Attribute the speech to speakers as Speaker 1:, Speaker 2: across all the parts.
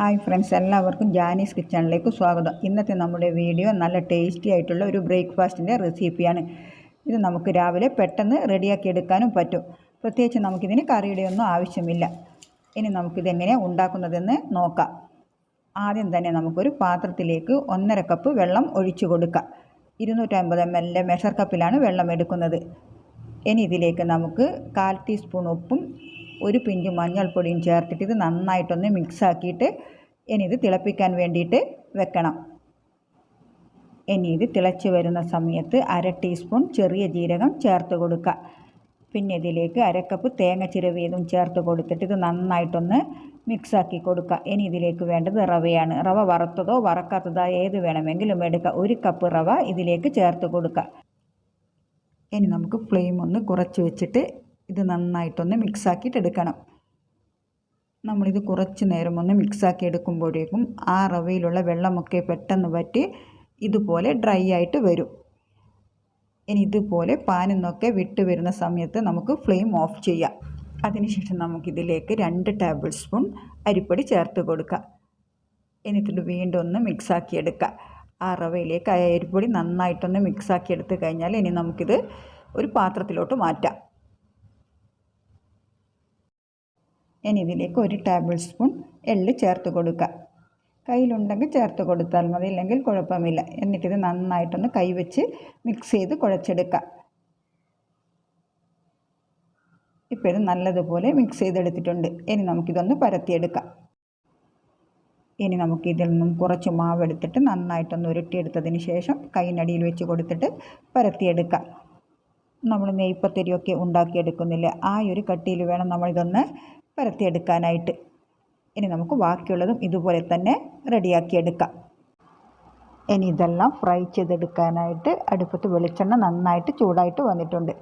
Speaker 1: Hi friends എല്ലാവർക്കും ജാനീസ് കിച്ചണിലേക്ക് സ്വാഗതം. ഇന്നത്തെ നമ്മുടെ വീഡിയോ നല്ല ടേസ്റ്റി ആയിട്ടുള്ള ഒരു ബ്രേക്ക്ഫാസ്റ്റിന്റെ റെസിപ്പിയാണ്. ഇത് നമുക്ക് രാവിലെ പെട്ടെന്ന് റെഡിയാക്കി എടുക്കാനും പറ്റും. പ്രത്യേകിച്ച് നമുക്കിതിന് കറിയുടെ ഒന്നും ആവശ്യമില്ല. ഇനി നമുക്കിതെങ്ങനെയാണ് ഉണ്ടാക്കുന്നതെന്ന് നോക്കാം. ആദ്യം തന്നെ നമുക്കൊരു പാത്രത്തിലേക്ക് ഒന്നര കപ്പ് വെള്ളം ഒഴിച്ചു കൊടുക്കാം. ഇരുന്നൂറ്റമ്പത് എം എല്ലിന്റെ മെഷർ കപ്പിലാണ് വെള്ളം എടുക്കുന്നത്. ഇനി ഇതിലേക്ക് നമുക്ക് കാൽ ടീസ്പൂൺ ഉപ്പും ഒരു പിഞ്ച് മഞ്ഞൾപ്പൊടിയും ചേർത്തിട്ട് ഇത് നന്നായിട്ടൊന്ന് മിക്സാക്കിയിട്ട് ഇനി ഇത് തിളപ്പിക്കാൻ വേണ്ടിയിട്ട് വെക്കണം. ഇനി ഇത് തിളച്ച് വരുന്ന സമയത്ത് അര ടീസ്പൂൺ ചെറിയ ജീരകം ചേർത്ത് കൊടുക്കുക. പിന്നെ ഇതിലേക്ക് അരക്കപ്പ് തേങ്ങ ചിരവിയതും ചേർത്ത് കൊടുത്തിട്ട് ഇത് നന്നായിട്ടൊന്ന് മിക്സാക്കി കൊടുക്കുക. ഇനി ഇതിലേക്ക് വേണ്ടത് റവയാണ്. റവ വറുത്തതോ വറക്കാത്തതോ ഏത് വേണമെങ്കിലും എടുക്കുക. ഒരു കപ്പ് റവ ഇതിലേക്ക് ചേർത്ത് കൊടുക്കുക. ഇനി നമുക്ക് ഫ്ലെയിം ഒന്ന് കുറച്ച് വെച്ചിട്ട് ഇത് നന്നായിട്ടൊന്ന് മിക്സാക്കിയിട്ട് എടുക്കണം നമ്മളിത് കുറച്ച് നേരം ഒന്ന് മിക്സാക്കി എടുക്കുമ്പോഴേക്കും ആ റവയിലുള്ള വെള്ളമൊക്കെ പെട്ടെന്ന് വറ്റി ഇതുപോലെ ഡ്രൈ ആയിട്ട് വരും. ഇനി ഇതുപോലെ പാനിൽ നിന്നൊക്കെ വിട്ട് വരുന്ന സമയത്ത് നമുക്ക് ഫ്ലെയിം ഓഫ് ചെയ്യാം. അതിനുശേഷം നമുക്കിതിലേക്ക് രണ്ട് ടേബിൾ സ്പൂൺ അരിപ്പൊടി ചേർത്ത് കൊടുക്കുക എന്നിട്ട് വീണ്ടും ഒന്ന് മിക്സാക്കി എടുക്കുക ആ റവയിലേക്ക് അരിപ്പൊടി നന്നായിട്ടൊന്ന് മിക്സാക്കി എടുത്തു കഴിഞ്ഞാൽ ഇനി നമുക്കിത് ഒരു പാത്രത്തിലോട്ട് മാറ്റാം. ഇനി ഇതിലേക്ക് ഒരു ടേബിൾ സ്പൂൺ എള്ള് ചേർത്ത് കൊടുക്കുക കയ്യിലുണ്ടെങ്കിൽ ചേർത്ത് കൊടുത്താൽ മതി ഇല്ലെങ്കിൽ കുഴപ്പമില്ല. എന്നിട്ടിത് നന്നായിട്ടൊന്ന് കൈവച്ച് മിക്സ് ചെയ്ത് കുഴച്ചെടുക്കുക ഇപ്പോൾ ഇത് നല്ലതുപോലെ മിക്സ് ചെയ്തെടുത്തിട്ടുണ്ട്. ഇനി നമുക്കിതൊന്ന് പരത്തിയെടുക്കാം. ഇനി നമുക്ക് ഇതിൽ നിന്നും കുറച്ച് മാവ് എടുത്തിട്ട് നന്നായിട്ടൊന്ന് ഉരുട്ടിയെടുത്തതിന് ശേഷം കൈനടിയിൽ വെച്ച് കൊടുത്തിട്ട് പരത്തിയെടുക്കാം. നമ്മൾ നെയ്പ്പത്തിരിയൊക്കെ ഉണ്ടാക്കിയെടുക്കുന്നില്ല ആ ഒരു കട്ടിയിൽ വേണം നമ്മളിതൊന്ന് പരത്തിയെടുക്കാനായിട്ട്. ഇനി നമുക്ക് ബാക്കിയുള്ളതും ഇതുപോലെ തന്നെ റെഡിയാക്കിയെടുക്കാം. ഇനി ഇതെല്ലാം ഫ്രൈ ചെയ്തെടുക്കാനായിട്ട് അടുപ്പത്ത് വെളിച്ചെണ്ണ നന്നായിട്ട് ചൂടായിട്ട് വന്നിട്ടുണ്ട്.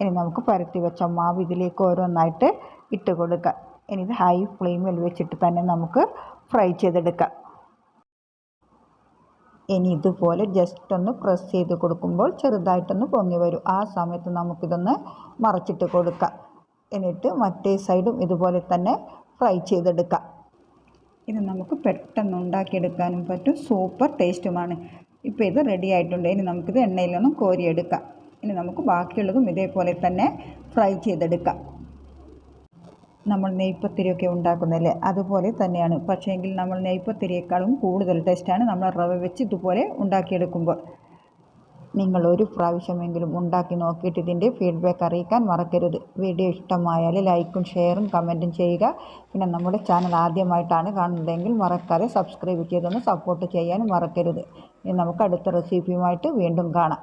Speaker 1: ഇനി നമുക്ക് പരത്തി വെച്ച മാവ് ഇതിലേക്ക് ഓരോന്നായിട്ട് ഇട്ട് കൊടുക്കാം. ഇനി ഇത് ഹൈ ഫ്ലെയിമിൽ വെച്ചിട്ട് തന്നെ നമുക്ക് ഫ്രൈ ചെയ്തെടുക്കാം. ഇനി ഇതുപോലെ ജസ്റ്റ് ഒന്ന് പ്രസ് ചെയ്ത് കൊടുക്കുമ്പോൾ ചെറുതായിട്ടൊന്ന് പൊങ്ങി വരും. ആ സമയത്ത് നമുക്കിതൊന്ന് മറച്ചിട്ട് കൊടുക്കാം. എന്നിട്ട് മറ്റേ സൈഡും ഇതുപോലെ തന്നെ ഫ്രൈ ചെയ്തെടുക്കാം. ഇത് നമുക്ക് പെട്ടെന്ന് ഉണ്ടാക്കിയെടുക്കാനും പറ്റും. സൂപ്പർ ടേസ്റ്റുമാണ്. ഇപ്പോൾ ഇത് റെഡി ആയിട്ടുണ്ട്. ഇനി നമുക്കിത് എണ്ണയിലൊന്നും കോരിയെടുക്കാം. ഇനി നമുക്ക് ബാക്കിയുള്ളതും ഇതേപോലെ തന്നെ ഫ്രൈ ചെയ്തെടുക്കാം. നമ്മൾ നെയ്പ്പത്തിരിയൊക്കെ ഉണ്ടാക്കുന്നില്ലേ? അതുപോലെ തന്നെയാണ്. പക്ഷേ എങ്കിൽ നമ്മൾ നെയ്പ്പത്തിരിയേക്കാളും കൂടുതൽ ടേസ്റ്റാണ് നമ്മൾ റവ വെച്ച് ഇതുപോലെ ഉണ്ടാക്കിയെടുക്കുമ്പോൾ. നിങ്ങൾ ഒരു പ്രാവശ്യമെങ്കിലും ഉണ്ടാക്കി നോക്കിയിട്ട് ഇതിന്റെ ഫീഡ്ബാക്ക് അറിയിക്കാൻ മറക്കരുത്. വീഡിയോ ഇഷ്ടമായാൽ ലൈക്കും ഷെയറും കമന്റും ചെയ്യുക. പിന്നെ നമ്മുടെ ചാനൽ ആദ്യമായിട്ടാണ് കാണുന്നതെങ്കിൽ മറക്കാതെ സബ്സ്ക്രൈബ് ചെയ്തൊന്ന് സപ്പോർട്ട് ചെയ്യാനും മറക്കരുത്. ഇനി നമുക്ക് അടുത്ത റെസിപ്പിയുമായിട്ട് വീണ്ടും കാണാം.